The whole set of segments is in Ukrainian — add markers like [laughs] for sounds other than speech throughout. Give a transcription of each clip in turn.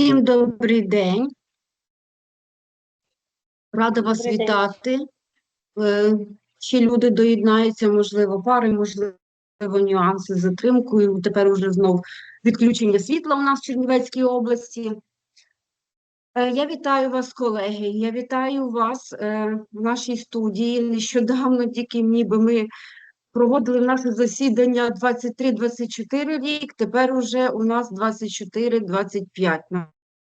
Всім добрий день. Рада вас Добрий вітати. Ще люди доєднаються, можливо, пари, можливо, нюанси з затримкою. Тепер уже знов відключення світла у нас в Чернівецькій області. Е, Я вітаю вас, колеги. Я вітаю вас е, в нашій студії. Нещодавно тільки ніби ми проводили наше засідання 23-24 рік, тепер уже у нас 24-25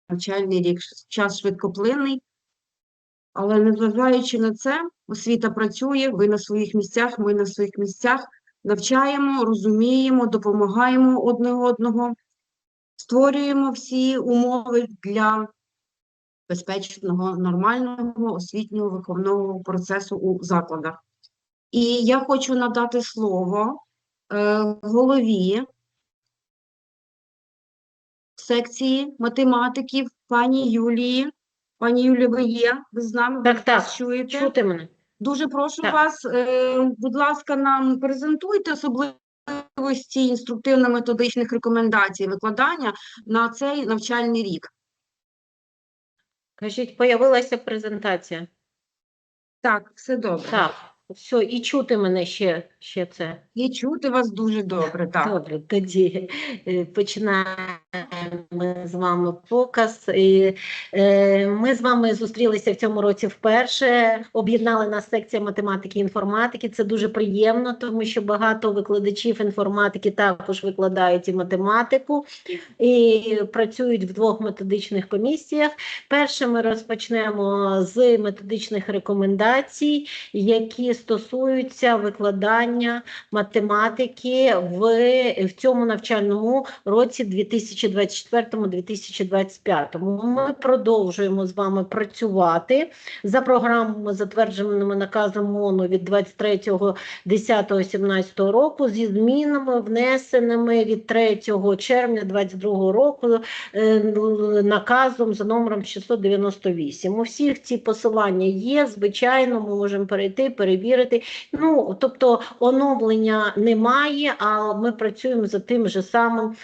навчальний рік. Час швидкоплинний. Але незважаючи на це, освіта працює, ви на своїх місцях, ми на своїх місцях, навчаємо, розуміємо, допомагаємо одне одного, створюємо всі умови для безпечного, нормального освітнього виховного процесу у закладах. І я хочу надати слово е, голові секції математиків пані Юлії. Пані Юлія, ви є? Ви з нами? Ви Так, так, чуєте? Чути мене? Дуже прошу Так. вас, е, будь ласка, нам презентуйте особливості інструктивно-методичних рекомендацій викладання на цей навчальний рік. Кажіть, появилася презентація. Так, все добре. Так, все, і чути мене ще, ще це. І чути вас дуже добре. Так. Добре, тоді е, починаємо з вами показ. І, е, Ми з вами зустрілися в цьому році вперше. Об'єднали нас секція математики і інформатики. Це дуже приємно, тому що багато викладачів інформатики також викладають і математику і працюють в двох методичних комісіях. Перше ми розпочнемо з методичних рекомендацій, які стосуються викладання математики в, в цьому навчальному році 2024-2025. Ми продовжуємо з вами працювати за програмами, затвердженими наказом МОНу від 23.10.17 року зі змінами, внесеними від 3 червня 2022 року е, наказом за номером 698. У всіх ці посилання є, звичайно, ми можемо перейти, перевірити. Ну, тобто оновлення немає, а ми працюємо за тим же самим,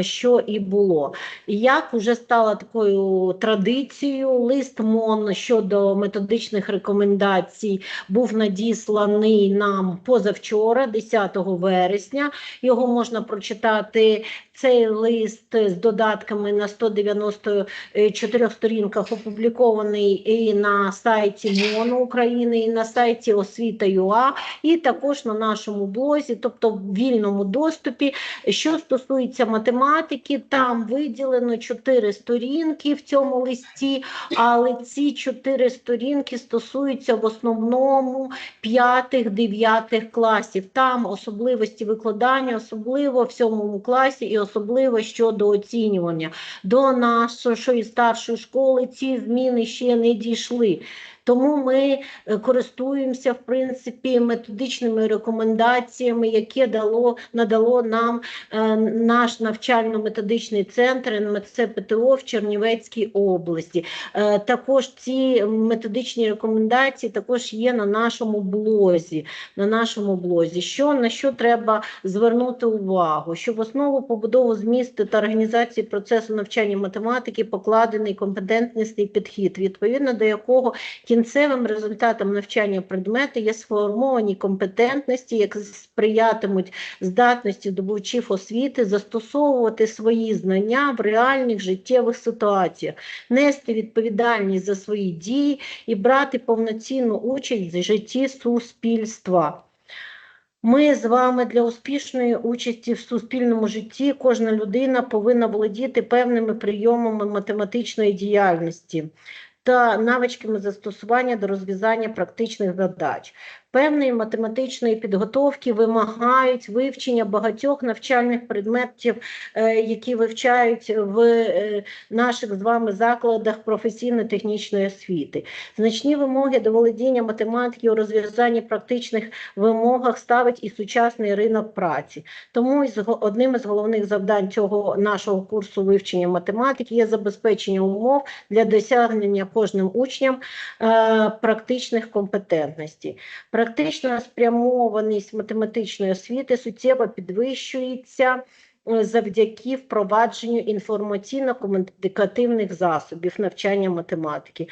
що і було. Як вже стало такою традицією, лист МОН щодо методичних рекомендацій був надісланий нам позавчора, 10 вересня. Його можна прочитати. Цей лист з додатками на 194 сторінках опублікований і на сайті МОНу України, і на сайті освіта.ua, і також на нашому блозі, тобто в вільному доступі. Що стосується математики, там виділено 4 сторінки в цьому листі, але ці 4 сторінки стосуються в основному 5-9 класів. Там особливості викладання, особливо в 7 класі і особливо щодо оцінювання. До нашої старшої школи ці зміни ще не дійшли. Тому ми е, користуємося в принципі методичними рекомендаціями, які дало надало нам е, наш навчально-методичний центр НМЦ ПТО в Чернівецькій області. Е, також ці методичні рекомендації також є на нашому блозі. На нашому блозі. Що на що треба звернути увагу? Що в основу побудову змісту та організації процесу навчання математики покладений компетентний підхід, відповідно до якого Кінцевим результатом навчання предмету є сформовані компетентності, які сприятимуть здатності здобувачів освіти застосовувати свої знання в реальних життєвих ситуаціях, нести відповідальність за свої дії і брати повноцінну участь в житті суспільства. Ми з вами для успішної участі в суспільному житті кожна людина повинна володіти певними прийомами математичної діяльності та навичками застосування до розв'язання практичних задач. Певної математичної підготовки вимагають вивчення багатьох навчальних предметів, е, які вивчають в е, наших з вами закладах професійно-технічної освіти. Значні вимоги до володіння математики у розв'язанні практичних вимогах ставить і сучасний ринок праці. Тому одним із головних завдань цього нашого курсу вивчення математики є забезпечення умов для досягнення кожним учням е, практичних компетентностей. Практична спрямованість математичної освіти суттєво підвищується е, завдяки впровадженню інформаційно-комунікативних засобів навчання математики.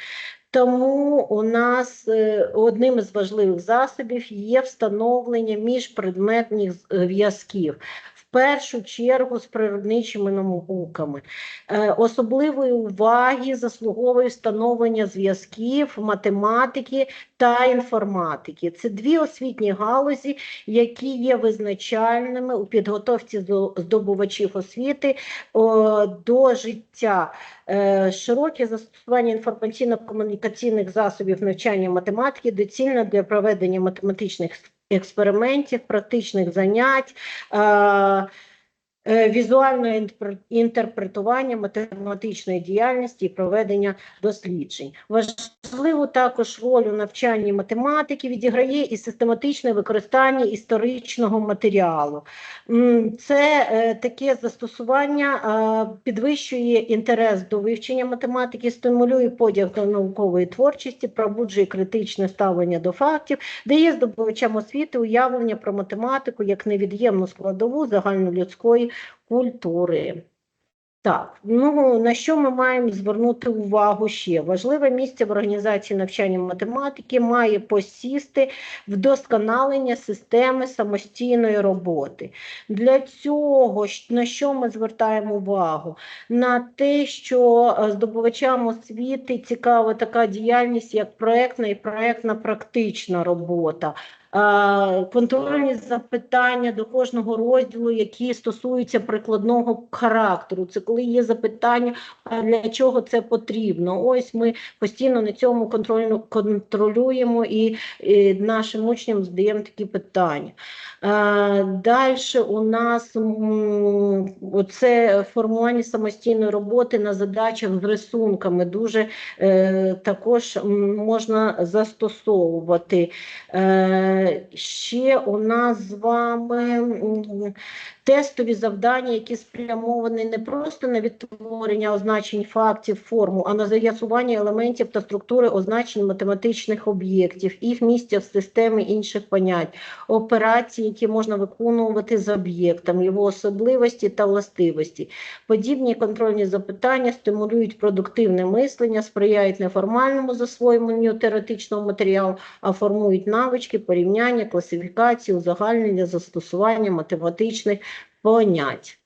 Тому у нас е, одним із важливих засобів є встановлення міжпредметних зв'язків. Першу чергу з природничими науками. Е, Особливої уваги заслуговує встановлення зв'язків математики та інформатики. Це дві освітні галузі, які є визначальними у підготовці здо- здобувачів освіти до життя. Е, Широке застосування інформаційно-комунікаційних засобів навчання математики доцільно для проведення математичних експериментів, практичних занять. е, Візуального інтерпретування математичної діяльності і проведення досліджень. Важливу також роль у навчанні математики відіграє і систематичне використання історичного матеріалу. Це е, таке застосування е, підвищує інтерес до вивчення математики, стимулює подяг до наукової творчості, пробуджує критичне ставлення до фактів, дає здобувачам освіти уявлення про математику як невід'ємну складову загальнолюдської культури. Так, ну на що ми маємо звернути увагу ще? Важливе місце в організації навчання математики має посісти вдосконалення системи самостійної роботи. Для цього на що ми звертаємо увагу? На те, що е, здобувачам освіти цікава така діяльність, як проектна і проектна практична робота. Контрольні запитання до кожного розділу, які стосуються прикладного характеру. Це коли є запитання, для чого це потрібно. Ось ми постійно на цьому контрольно контролюємо і, і нашим учням задаємо такі питання. Далі у нас м, оце формування самостійної роботи на задачах з рисунками дуже е, також можна застосовувати. Е, ще у нас з вами тестові завдання, які спрямовані не просто на відтворення означень фактів, форму, а на з'ясування елементів та структури означень математичних об'єктів, їх місця в системі інших понять, операції, які можна виконувати з об'єктом, його особливості та властивості. Подібні контрольні запитання стимулюють продуктивне мислення, сприяють неформальному засвоєнню теоретичного матеріалу, а формують навички порівняння, класифікації, узагальнення, застосування математичних понять.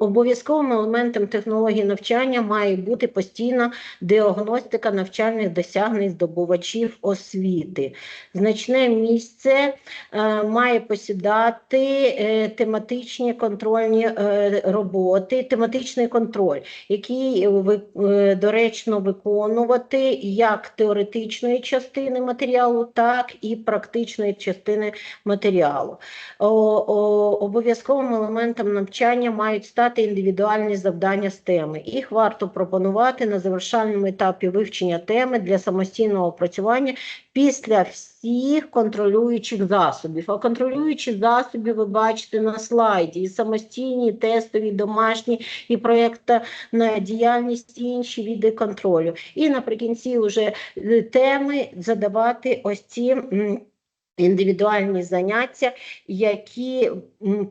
Обов'язковим елементом технології навчання має бути постійна діагностика навчальних досягнень здобувачів освіти. Значне місце е, має посідати е, тематичні контрольні е, роботи, тематичний контроль, який доречно виконувати як теоретичної частини матеріалу, так і практичної частини матеріалу. Обов'язковим елементом навчання мають стати індивідуальні завдання з теми. Їх варто пропонувати на завершальному етапі вивчення теми для самостійного опрацювання після всіх контролюючих засобів. А контролюючі засоби ви бачите на слайді: і самостійні, і тестові, домашні, і проєктна діяльність, і інші види контролю. І наприкінці вже е, теми задавати ось ці. Індивідуальні заняття, які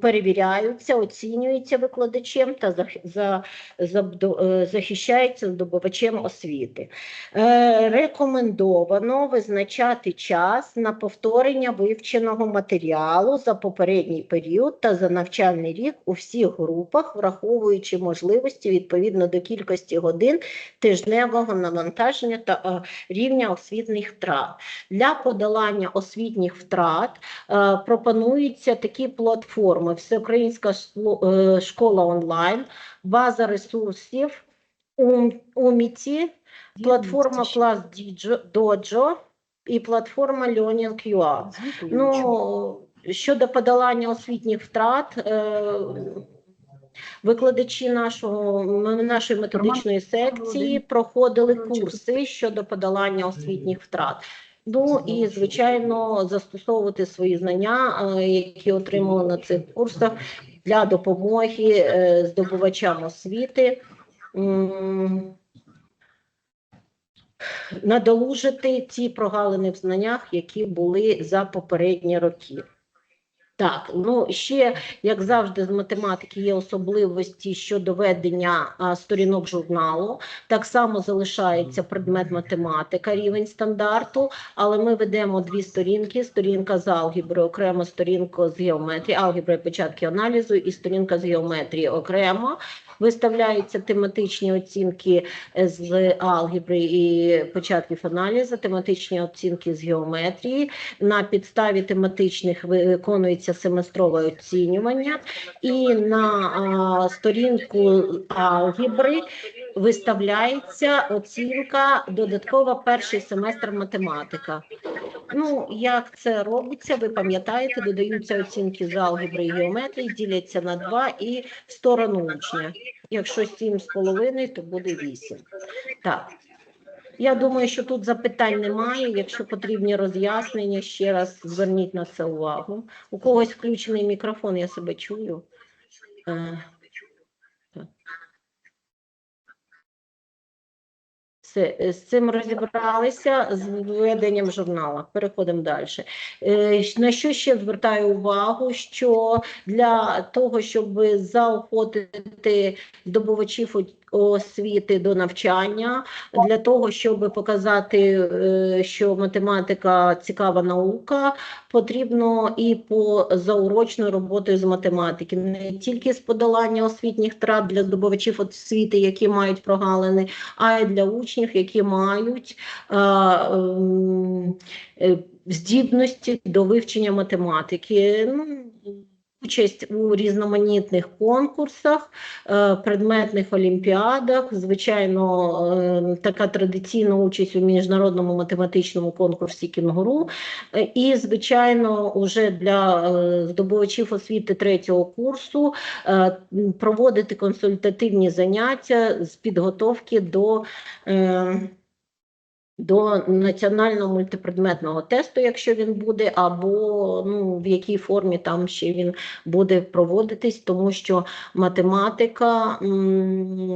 перевіряються, оцінюються викладачем та за, е, захищаються здобувачем освіти. Е, Рекомендовано визначати час на повторення вивченого матеріалу за попередній період та за навчальний рік у всіх групах, враховуючи можливості відповідно до кількості годин тижневого навантаження та е, рівня освітніх втрат. Для подолання освітніх втрат е, пропонуються такі платформи: Всеукраїнська е, школа онлайн, база ресурсів, Уміті, платформа клас Доджо і платформа Learning.ua. Ну, щодо подолання освітніх втрат, е, викладачі нашого, нашої методичної секції проходили курси щодо подолання освітніх втрат. Ну і, звичайно, застосовувати свої знання, е, які отримали на цих курсах для допомоги е, здобувачам освіти. Надолужити ті прогалини в знаннях, які були за попередні роки. Так, ну ще, як завжди, з математики є особливості щодо ведення а, сторінок журналу. Так само залишається предмет математика, рівень стандарту, але ми ведемо дві сторінки: сторінка з алгебри, окремо сторінка з геометрії, алгебри початки аналізу, і сторінка з геометрії окремо. Виставляються тематичні оцінки е, з алгебри і початків аналізу, тематичні оцінки з геометрії. На підставі тематичних виконується семестрове оцінювання, і на а, сторінку алгебри виставляється оцінка додаткова перший семестр математика. Ну, як це робиться, ви пам'ятаєте, додаються оцінки з алгебри і геометрії, діляться на два і в сторону учня. Якщо сім з половиною, то буде вісім. Так. Я думаю, що тут запитань немає. Якщо потрібні роз'яснення, ще раз зверніть на це увагу. У когось включений мікрофон, я себе чую. Е, так. Все, е, з цим розібралися з введенням журнала. Переходимо далі. Е, На що ще звертаю увагу? Що для того, щоб заохотити здобувачів о- освіти до навчання, для того, щоб показати, е, що математика цікава наука, потрібно і по заурочною роботою з математики, не тільки з подолання освітніх втрат для здобувачів освіти, які мають прогалини, а й для учнів, які мають ем, е, здібності до вивчення математики. Ну, Участь у різноманітних конкурсах, е, предметних олімпіадах, звичайно, е, така традиційна участь у міжнародному математичному конкурсі кінгуру. Е, І, звичайно, уже для здобувачів освіти третього курсу проводити консультативні заняття з підготовки до. До національного мультипредметного тесту, якщо він буде, або ну, в якій формі там ще він буде проводитись, тому що математика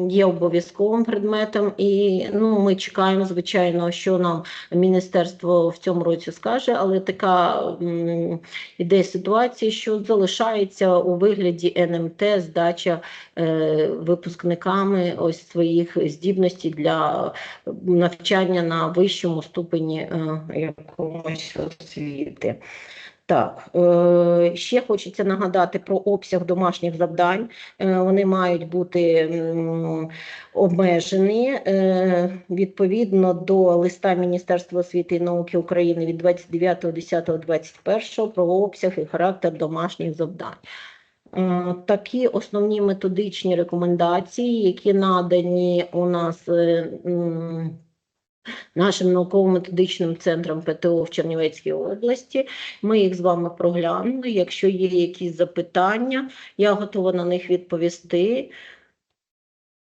є обов'язковим предметом, і ну, ми чекаємо, звичайно, що нам міністерство в цьому році скаже, але така іде ситуація, що залишається у вигляді НМТ здача е, випускниками ось своїх здібностей для навчання на вищому ступені е, якомусь освіти. Так, е, ще хочеться нагадати про обсяг домашніх завдань. Е, вони мають бути обмежені відповідно до листа Міністерства освіти і науки України від 29.10.21 про обсяг і характер домашніх завдань. Такі основні методичні рекомендації, які надані у нас нашим науково-методичним центром ПТО в Чернівецькій області. Ми їх з вами проглянули. Якщо є якісь запитання, я готова на них відповісти.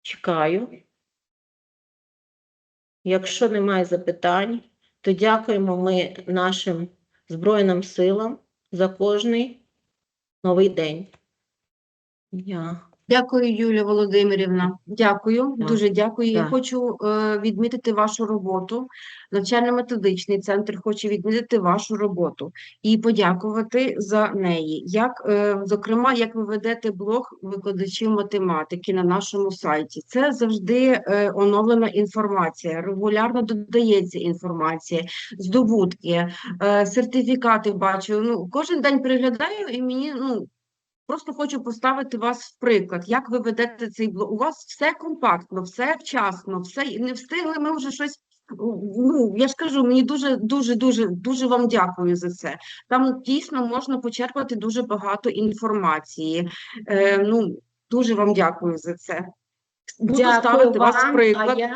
Чекаю. Якщо немає запитань, то дякуємо ми нашим Збройним силам за кожний новий день. Я. Дякую, Юлія Володимирівна. Дякую, Так. дуже дякую. Я хочу е, відмітити вашу роботу. Навчально-методичний центр хоче відмітити вашу роботу і подякувати за неї. Як, е, зокрема, як ви ведете блог викладачів математики на нашому сайті. Це завжди е, оновлена інформація, регулярно додається інформація, здобутки, е, сертифікати бачу. Ну, кожен день переглядаю і мені ну. Просто хочу поставити вас в приклад, як ви ведете цей блок. У вас все компактно, все вчасно, все не встигли. Ми вже щось. Ну я ж кажу, мені дуже, дуже, дуже, дуже вам дякую за це. Там дійсно можна почерпати дуже багато інформації. Е, ну дуже вам дякую за це. Буду Дякую ставити вас вам, в приклад. я-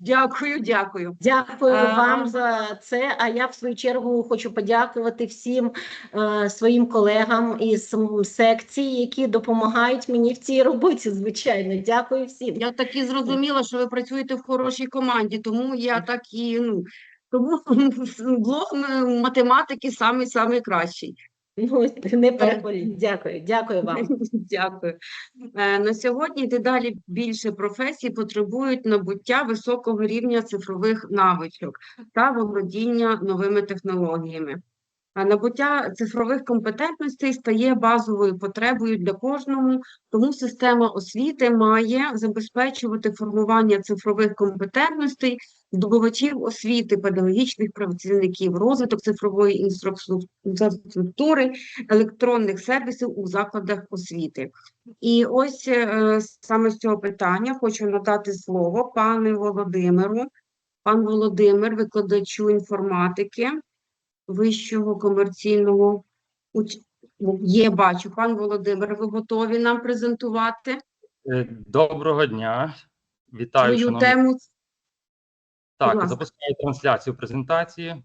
Дякую, дякую. Дякую А, вам за це. А я в свою чергу хочу подякувати всім е, своїм колегам із секції, які допомагають мені в цій роботі. Звичайно, дякую всім. Я так і зрозуміла, що ви працюєте в хорошій команді, тому я так і ну тому [laughs] блог математики самий самий кращий. Ну не переболіть. Дякую, дякую вам. [laughs] Дякую. Е, На сьогодні дедалі більше професій потребують набуття високого рівня цифрових навичок та володіння новими технологіями. Набуття цифрових компетентностей стає базовою потребою для кожного, тому система освіти має забезпечувати формування цифрових компетентностей здобувачів освіти, педагогічних працівників, розвиток цифрової інфраструктури, електронних сервісів у закладах освіти. І ось е, саме з цього питання хочу надати слово пану Володимиру. Пан Володимир, викладачу інформатики вищого комерційного є, бачу. Пан Володимир, ви готові нам презентувати Е, Доброго дня. Вітаю, свою шановні. тему? Так, запускаю трансляцію презентації.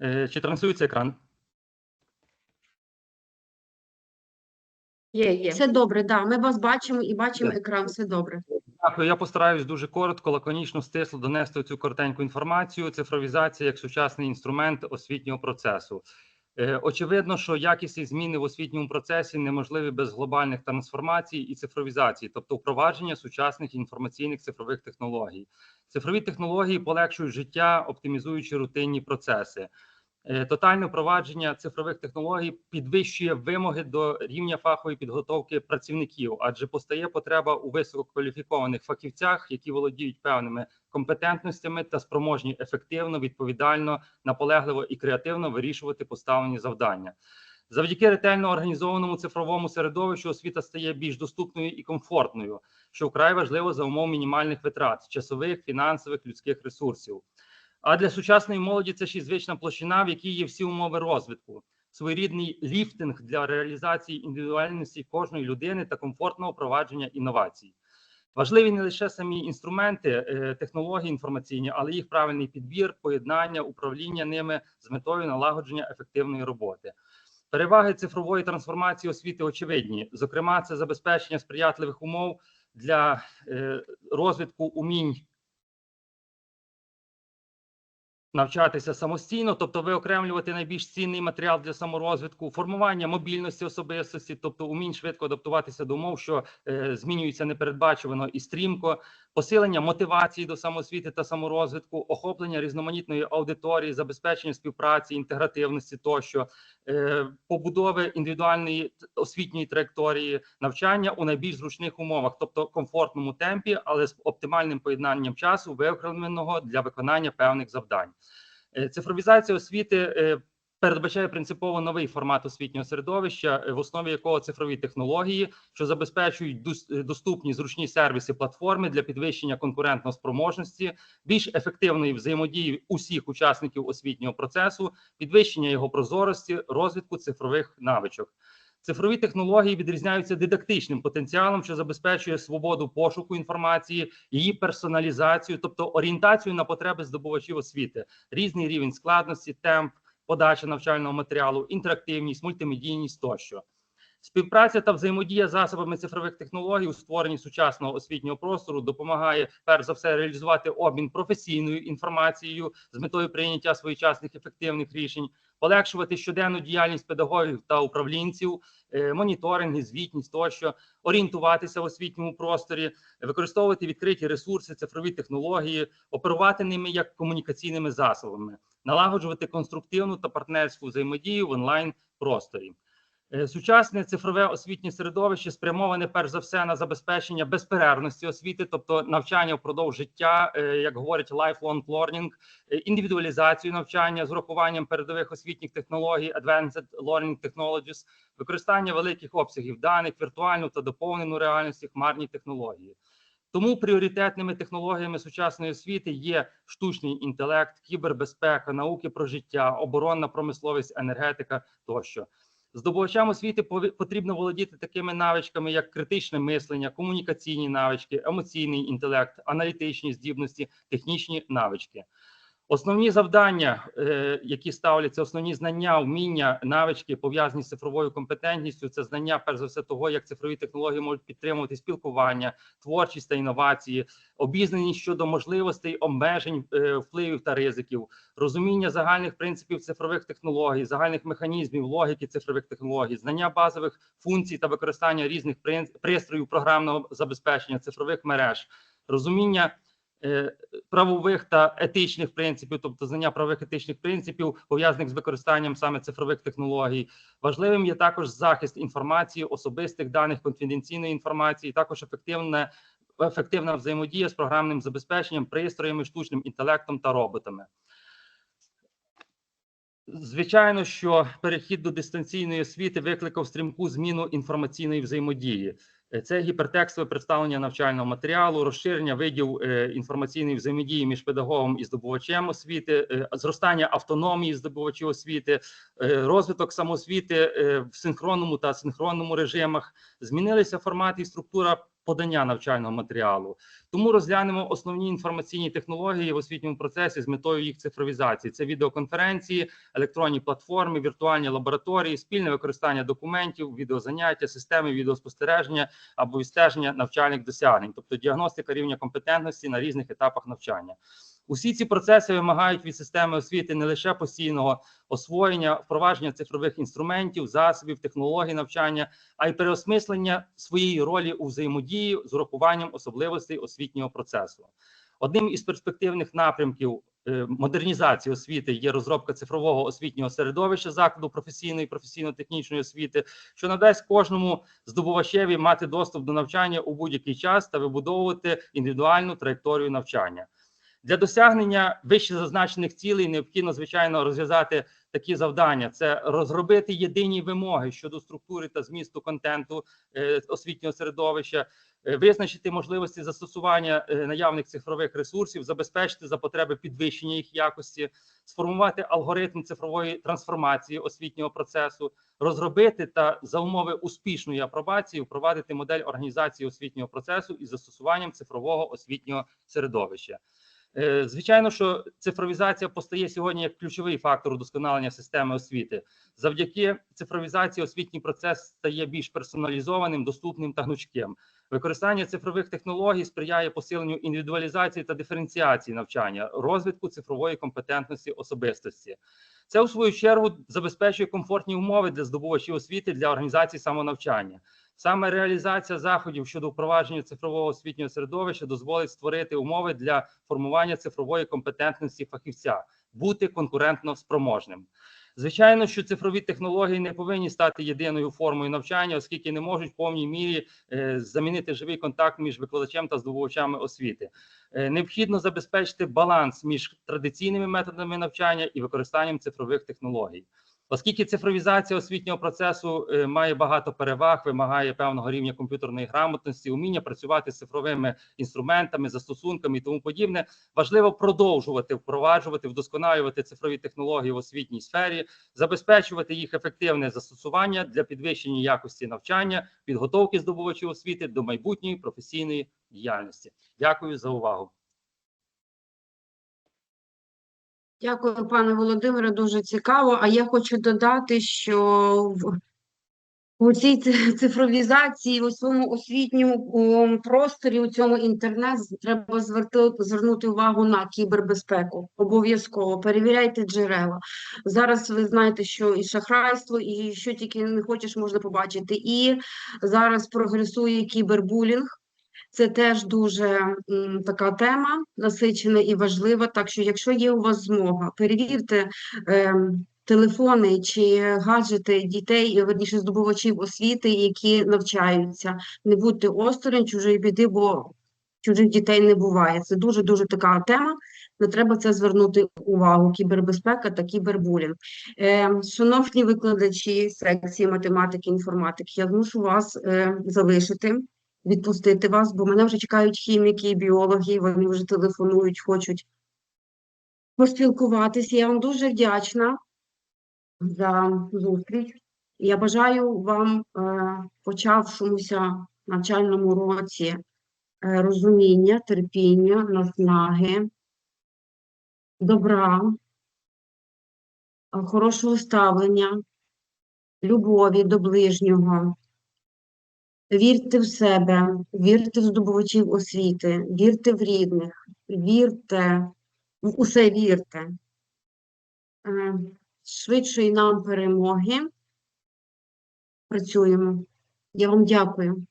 Чи транслюється екран? Є, є. Все добре, да. Ми вас бачимо і бачимо Так. екран. Все добре. Дякую. Я постараюсь дуже коротко, лаконічно, стисло донести цю коротеньку інформацію. Цифровізація як сучасний інструмент освітнього процесу. Е, Очевидно, що якісні зміни в освітньому процесі неможливі без глобальних трансформацій і цифровізації, тобто впровадження сучасних інформаційних цифрових технологій. Цифрові технології полегшують життя, оптимізуючи рутинні процеси. Е, Тотальне впровадження цифрових технологій підвищує вимоги до рівня фахової підготовки працівників, адже постає потреба у висококваліфікованих фахівцях, які володіють певними компетентностями та спроможні ефективно, відповідально, наполегливо і креативно вирішувати поставлені завдання. Завдяки ретельно організованому цифровому середовищу освіта стає більш доступною і комфортною, що вкрай важливо за умов мінімальних витрат часових, фінансових, людських ресурсів. А для сучасної молоді це ще й звична площина, в якій є всі умови розвитку, своєрідний ліфтинг для реалізації індивідуальності кожної людини та комфортного впровадження інновацій. Важливі не лише самі інструменти, е, технології інформаційні, але їх правильний підбір, поєднання, управління ними з метою налагодження ефективної роботи. Переваги цифрової трансформації освіти очевидні. Зокрема, це забезпечення сприятливих умов для е, розвитку умінь навчатися самостійно, тобто виокремлювати найбільш цінний матеріал для саморозвитку, формування мобільності особистості, тобто умінь швидко адаптуватися до умов, що е, змінюються непередбачувано і стрімко, посилення мотивації до самоосвіти та саморозвитку, охоплення різноманітної аудиторії, забезпечення співпраці, інтегративності тощо, е, побудови індивідуальної освітньої траєкторії, навчання у найбільш зручних умовах, тобто комфортному темпі, але з оптимальним поєднанням часу, виокремленого для виконання певних завдань. Е, Цифровізація освіти е, передбачає принципово новий формат освітнього середовища, е, в основі якого цифрові технології, що забезпечують е, доступні зручні сервіси платформи для підвищення конкурентної спроможності, більш ефективної взаємодії усіх учасників освітнього процесу, підвищення його прозорості, розвитку цифрових навичок. Цифрові технології відрізняються дидактичним потенціалом, що забезпечує свободу пошуку інформації, її персоналізацію, тобто орієнтацію на потреби здобувачів освіти, різний рівень складності, темп, подача навчального матеріалу, інтерактивність, мультимедійність тощо. Співпраця та взаємодія з засобами цифрових технологій у створенні сучасного освітнього простору допомагає перш за все реалізувати обмін професійною інформацією з метою прийняття своєчасних ефективних рішень, полегшувати щоденну діяльність педагогів та управлінців, е, моніторинги, звітність тощо, орієнтуватися в освітньому просторі, використовувати відкриті ресурси, цифрові технології, оперувати ними як комунікаційними засобами, налагоджувати конструктивну та партнерську взаємодію в онлайн просторі. Е, Сучасне цифрове освітнє середовище спрямоване перш за все на забезпечення безперервності освіти, тобто навчання впродовж життя, е, як говорить lifelong learning, е, індивідуалізацію навчання з урахуванням передових освітніх технологій, advanced learning technologies, використання великих обсягів даних, віртуальну та доповнену реальності, хмарні технології. Тому пріоритетними технологіями сучасної освіти є штучний інтелект, кібербезпека, науки про життя, оборонна промисловість, енергетика тощо. Здобувачам освіти потрібно володіти такими навичками, як критичне мислення, комунікаційні навички, емоційний інтелект, аналітичні здібності, технічні навички. Основні завдання, е, які ставляться, основні знання, вміння, навички пов'язані з цифровою компетентністю, це знання, перш за все, того, як цифрові технології можуть підтримувати спілкування, творчість та інновації, обізнаність щодо можливостей, обмежень, е, впливів та ризиків, розуміння загальних принципів цифрових технологій, загальних механізмів логіки цифрових технологій, знання базових функцій та використання різних пристроїв програмного забезпечення цифрових мереж, розуміння правових та етичних принципів, тобто знання правових етичних принципів, пов'язаних з використанням саме цифрових технологій. Важливим є також захист інформації, особистих даних, конфіденційної інформації, також ефективне. Ефективна взаємодія з програмним забезпеченням, пристроями, штучним інтелектом та роботами. Звичайно, що перехід до дистанційної освіти викликав стрімку зміну інформаційної взаємодії. Е, Це гіпертекстове представлення навчального матеріалу, розширення видів е, інформаційної взаємодії між педагогом і здобувачем освіти, е, зростання автономії здобувачів освіти, розвиток самоосвіти в синхронному та асинхронному режимах. Змінилися формати і структура подання навчального матеріалу. Тому розглянемо основні інформаційні технології в освітньому процесі з метою їх цифровізації. Це відеоконференції, електронні платформи, віртуальні лабораторії, спільне використання документів, відеозаняття, системи відеоспостереження або відстеження навчальних досягнень, тобто діагностика рівня компетентності на різних етапах навчання. Усі ці процеси вимагають від системи освіти не лише постійного освоєння, впровадження цифрових інструментів, засобів, технологій навчання, а й переосмислення своєї ролі у взаємодії з урахуванням особливостей освітнього процесу. Одним із перспективних напрямків е, модернізації освіти є розробка цифрового освітнього середовища закладу професійної професійно-технічної освіти, що надасть кожному здобувачеві мати доступ до навчання у будь-який час та вибудовувати індивідуальну траєкторію навчання. Для досягнення вище зазначених цілей необхідно звичайно розв'язати такі завдання: це розробити єдині вимоги щодо структури та змісту контенту е, освітнього середовища, е, визначити можливості застосування е, наявних цифрових ресурсів, забезпечити за потреби підвищення їх якості, сформувати алгоритм цифрової трансформації освітнього процесу, розробити та за умови успішної апробації впровадити модель організації освітнього процесу із застосуванням цифрового освітнього середовища. Е, Звичайно, що цифровізація постає сьогодні як ключовий фактор удосконалення системи освіти. Завдяки цифровізації освітній процес стає більш персоналізованим, доступним та гнучким. Використання цифрових технологій сприяє посиленню індивідуалізації та диференціації навчання, розвитку цифрової компетентності особистості. Це у свою чергу забезпечує комфортні умови для здобувачів освіти для організації самонавчання. Саме реалізація заходів щодо впровадження цифрового освітнього середовища дозволить створити умови для формування цифрової компетентності фахівця, бути конкурентно спроможним. Звичайно, що цифрові технології не повинні стати єдиною формою навчання, оскільки не можуть в повній мірі е, замінити живий контакт між викладачем та здобувачами освіти. Е, необхідно забезпечити баланс між традиційними методами навчання і використанням цифрових технологій. Оскільки цифровізація освітнього процесу е, має багато переваг, вимагає певного рівня комп'ютерної грамотності, уміння працювати з цифровими інструментами, застосунками і тому подібне, важливо продовжувати впроваджувати, вдосконалювати цифрові технології в освітній сфері, забезпечувати їх ефективне застосування для підвищення якості навчання, підготовки здобувачів освіти до майбутньої професійної діяльності. Дякую за увагу. Дякую, пане Володимире, дуже цікаво. А я хочу додати, що у цій цифровізації, у цьому освітньому просторі, у цьому інтернет треба зверти, звернути увагу на кібербезпеку. Обов'язково перевіряйте джерела. Зараз ви знаєте, що і шахрайство, і що тільки не хочеш, можна побачити. І зараз прогресує кібербулінг. Це теж дуже така тема насичена і важлива. Так що, якщо є у вас змога, перевірте ем, телефони чи гаджети дітей, верніше здобувачів освіти, які навчаються. Не будьте осторонь чужої біди, бо чужих дітей не буває. Це дуже дуже така тема. Не треба це звернути увагу. Кібербезпека та кібербулінг. Е, шановні викладачі секції математики, інформатики, я змушу вас е, залишити відпустити вас, бо мене вже чекають хіміки, біологи, вони вже телефонують, хочуть поспілкуватися. Я вам дуже вдячна за зустріч. Я бажаю вам е, почавшомуся навчальному році е, розуміння, терпіння, наснаги, добра, хорошого ставлення, любові до ближнього. Вірте в себе, вірте в здобувачів освіти, вірте в рідних, вірте, в усе вірте. Е, Швидшої нам перемоги. Працюємо. Я вам дякую.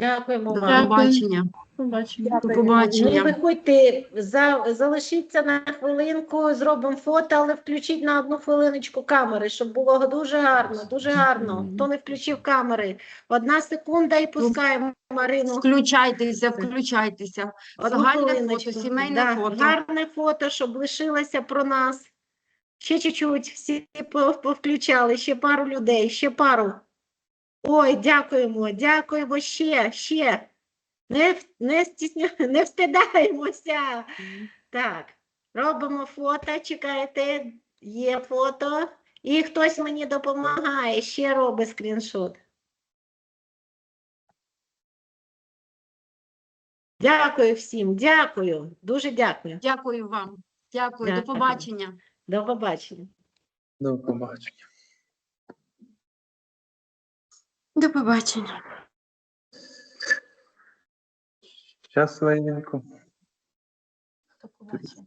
Дякуємо До вам. побачення. Побачимо. До Не виходьте, за, залишіться на хвилинку, зробимо фото, але включіть на одну хвилиночку камери, щоб було дуже гарно, дуже гарно. Хто не включив камери? Одна секунда і пускаємо Марину. Включайтеся, включайтеся. Одну Загальне хвилиночку. фото, сімейне Да, фото. Гарне фото, щоб лишилося про нас. Ще чуть-чуть, всі по- повключали, ще пару людей, ще пару. Ой, дякуємо, дякуємо ще, ще. Не, не, стісня... [laughs] не встидаємося. Так, робимо фото, чекайте, є фото. І хтось мені допомагає, ще робить скріншот. Дякую всім, дякую, дуже дякую. Дякую вам. Дякую. До побачення. До побачення. До побачення. До побачення. Щасливенько. До побачення.